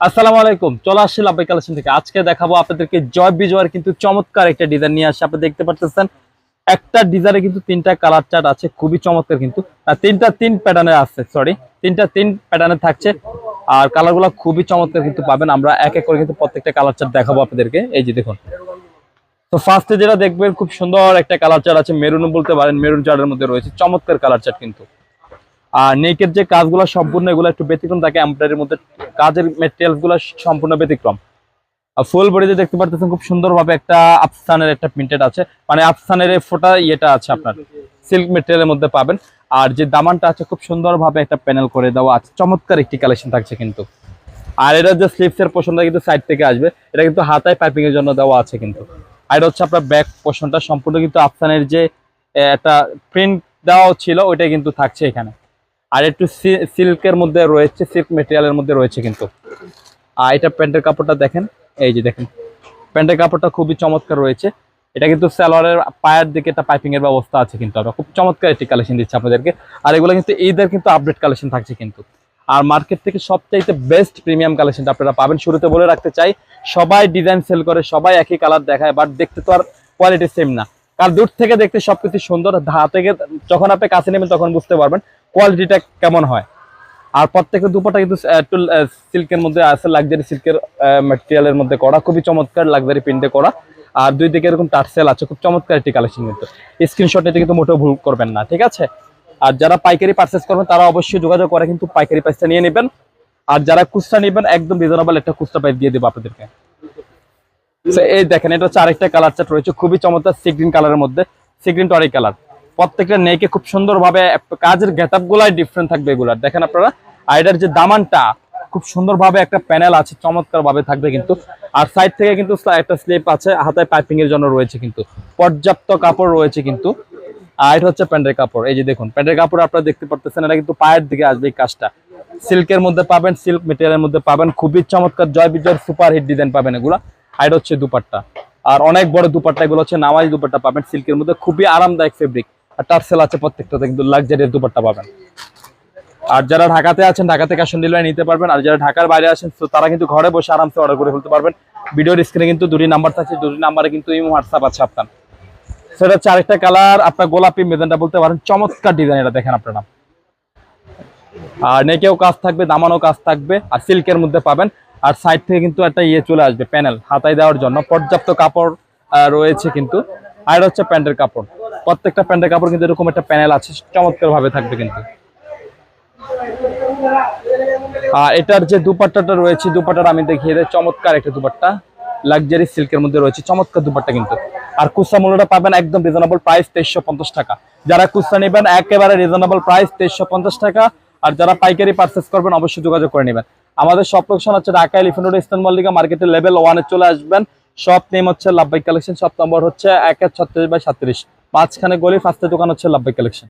আসসালামু আলাইকুম, চলে আসছি লাভবাই কালেকশন থেকে। আজকে দেখাবো আপনাদেরকে জয় বিজয়ের কিন্তু চমৎকার একটা ডিজাইন নিয়ে আসছে আপনি দেখতে পাচ্ছেন একটা ডিজাইনে কিন্তু তিনটা কালার চার্ট আছে, খুবই চমৎকার কিন্তু। তিনটা তিন প্যাটার্নে আছে সরি তিনটা তিন প্যাটার্নে থাকছে। আর কালারগুলো খুবই চমৎকার কিন্তু পাবেন। আমরা এক এক করে কিন্তু প্রত্যেকটা কালার চার্ট দেখাবো আপনাদেরকে। এই যে দেখুন। তো ফার্স্টে যেটা দেখবেন, খুব সুন্দর একটা কালার চার্ট আছে মেরুন বলতে পারেন, মেরুন চার্টের মধ্যে রয়েছে, চমৎকার কালার চার্ট কিন্তু। আর নেকের যে কাজগুলো সম্পূর্ণ এগুলো একটু ব্যতিক্রম থাকে, এমব্রয়ডারির মধ্যে কাজের মেটেরিয়ালসগুলো সম্পূর্ণ ব্যতিক্রম। ফুল বডিতে দেখতে পারতেছেন খুব সুন্দরভাবে একটা আফসানের একটা প্রিন্টেড আছে। মানে আফসানের ফোটা ইয়েটা আছে আপনার। সিল্ক মেটেরিয়ালের মধ্যে পাবেন। আর যে দামানটা আছে খুব সুন্দরভাবে একটা প্যানেল করে দেওয়া আছে। চমৎকার একটি কালেকশন থাকছে কিন্তু। আর এটা যে স্লিপস এর পোর্শনটা কিন্তু সাইড থেকে আসবে। এটা কিন্তু হাতায় পাইপিং এর জন্য দেওয়া আছে কিন্তু। আর এটা হচ্ছে আপনার ব্যাক পোর্শনটা সম্পূর্ণ কিন্তু আফসানের যে একটা প্রিন্ট দেওয়া ছিল, ওইটাই কিন্তু থাকছে এখানে। আর একটু সিল্কের মধ্যে রয়েছে, সিল্ক মেটেরিয়ালের মধ্যে রয়েছে কিন্তু। আর এটা প্যান্টের কাপড়টা দেখেন, এই যে দেখেন। প্যান্টের কাপড়টা খুবই চমৎকার রয়েছে। এটা কিন্তু সালোয়ারের পায়ের দিকে একটা পাইপিং এর ব্যবস্থা আছে কিন্তু আমরা খুব চমৎকার একটি কালেকশন দিচ্ছি আপনাদেরকে। আর এগুলো কিন্তু ঈদের কিন্তু আপডেট কালেকশন থাকছে কিন্তু। আর মার্কেট থেকে সবচাইতে বেস্ট প্রিমিয়াম কালেকশনটা আপনারা পাবেন। শুরুতে বলে রাখতে চাই, সবাই ডিজাইন সেল করে, সবাই একই কালার দেখায় বাট দেখতে তো আর কোয়ালিটি সেম না। কারণ দূর থেকে দেখতে সবকিছু সুন্দর ধা থেকে যখন আপনি কাছে নেবেন তখন বুঝতে পারবেন। কোয়ালিটিটা কেমন হয়? আর প্রত্যেকটা দুপাটা কিন্তু একটু সিল্কের মধ্যে আছে লাক্সারি সিল্কের ম্যাটেরিয়ালের মধ্যে করা। খুবই চমৎকার লাক্সারি প্রিন্টে করা। আর দুই দিকে এরকম টার্সেল আছে, খুব চমৎকার একটি কালেকশন কিন্তু। স্ক্রিনশট নিতে কিন্তু মোটেও ভুল করবেন না, ঠিক আছে? আর যারা পাইকারি পারচেস করবেন, তারা অবশ্যই যোগাযোগ করে কিন্তু পাইকারি প্রাইসটা নিয়ে নেবেন। আর যারা খুচরা নেবেন, একদম রিজনেবল একটা খুচরা প্রাইস দিয়ে দেবো আপনাদেরকে। এই দেখেন, এটা হচ্ছে আরেকটা কালার চার্ট রয়েছে, খুবই চমৎকার সি গ্রিন কালারের মধ্যে। সি গ্রিন টরি কালার প্রত্যেকটা নেকে খুব সুন্দরভাবে কাজের গেটআপ গুলাই ডিফারেন্ট থাকবে এগুলার দেখেন আপনারা আর এটার যে দামানটা, খুব সুন্দরভাবে একটা প্যানেল আছে চমৎকার ভাবে থাকবে কিন্তু। আর সাইড থেকে কিন্তু একটা স্লিপ আছে হাতায় পাইপিং এর জন্য রয়েছে কিন্তু। পর্যাপ্ত কাপড় রয়েছে কিন্তু। আর এটা হচ্ছে প্যান্টের কাপড়, এই যে দেখুন, প্যান্টের কাপড় আপনারা দেখতে পারতেছেন, এটা কিন্তু পায়ের দিকে আসবে এই কাজটা। সিল্কের মধ্যে পাবেন, সিল্ক মেটেরিয়ালের মধ্যে পাবেন, খুবই চমৎকার জয় বিজয়ের সুপার হিট ডিজাইন পাবেন এগুলা। আর হচ্ছে দুপাট্টা। আর অনেক বড় দুপাট্টা, এগুলো হচ্ছে নামাজ দুপাট্টা পাবেন, সিল্কের মধ্যে খুবই আরামদায়ক ফেব্রিক আর টার্সেল আছে প্রত্যেকটাতে, কিন্তু লাক্সারির দুপাট্টা পাবেন। আর যারা ঢাকাতে আছেন, ঢাকা থেকে আসন ডিলার নিতে পারবেন। আর যারা ঢাকার বাইরে আছেন, তো তারা কিন্তু ঘরে বসে আরামসে অর্ডার করে ফেলতে পারবেন। ভিডিওর স্ক্রিনে কিন্তু দুটি নাম্বার থাকছে, দুটি নাম্বারে কিন্তু এই হোয়াটসঅ্যাপ আছে আপনার। সেটা হচ্ছে আরেকটা কালার আপনার গোলাপি মেদানটা বলতে পারেন, চমৎকার ডিজাইন এটা, দেখেন আপনারা। আর নেকেও কাজ থাকবে দামানো কাজ থাকবে, আর সিল্কের মধ্যে পাবেন। আর সাইড থেকে কিন্তু একটা ইয়ে চলে আসবে প্যানেল হাতায় দেওয়ার জন্য। পর্যাপ্ত কাপড় রয়েছে কিন্তু। আর হচ্ছে প্যান্টের কাপড়। প্রত্যেকটা প্যান্টের কাপড় কিন্তু এরকম একটা প্যানেল আছে চমৎকার ভাবে থাকবে কিন্তু। আর এটার যে দুপাট্টাটা রয়েছে, দুপাট্টাটা আমি দেখিয়ে দেয় চমৎকার একটা দুপাট্টা। লাক্সারি সিল্কের মধ্যে রয়েছে, চমৎকার দুপাট্টা কিন্তু। আর কুসা মূল্যটা পাবেন একদম রিজনেবল প্রাইস তেইশশো পঞ্চাশ টাকা। যারা কুসা নেবেন, একেবারে রিজনেবল প্রাইস তেইশশো পঞ্চাশ টাকা। আর যারা পাইকারি পারচেস করবেন, অবশ্যই যোগাযোগ করে নেবেন। আমাদের সব লোকেশন হচ্ছে Dhaka elephant road eastern Mallika মার্কেটের লেভেল ওয়ানে চলে আসবেন। শপ নেম হচ্ছে লাভবাই কালেকশন শপ নম্বর হচ্ছে এক এক ছত্রিশ বাই সাতত্রিশ মাঝখানে গলি ফার্স্টের দোকান হচ্ছে লাভবাই কালেকশন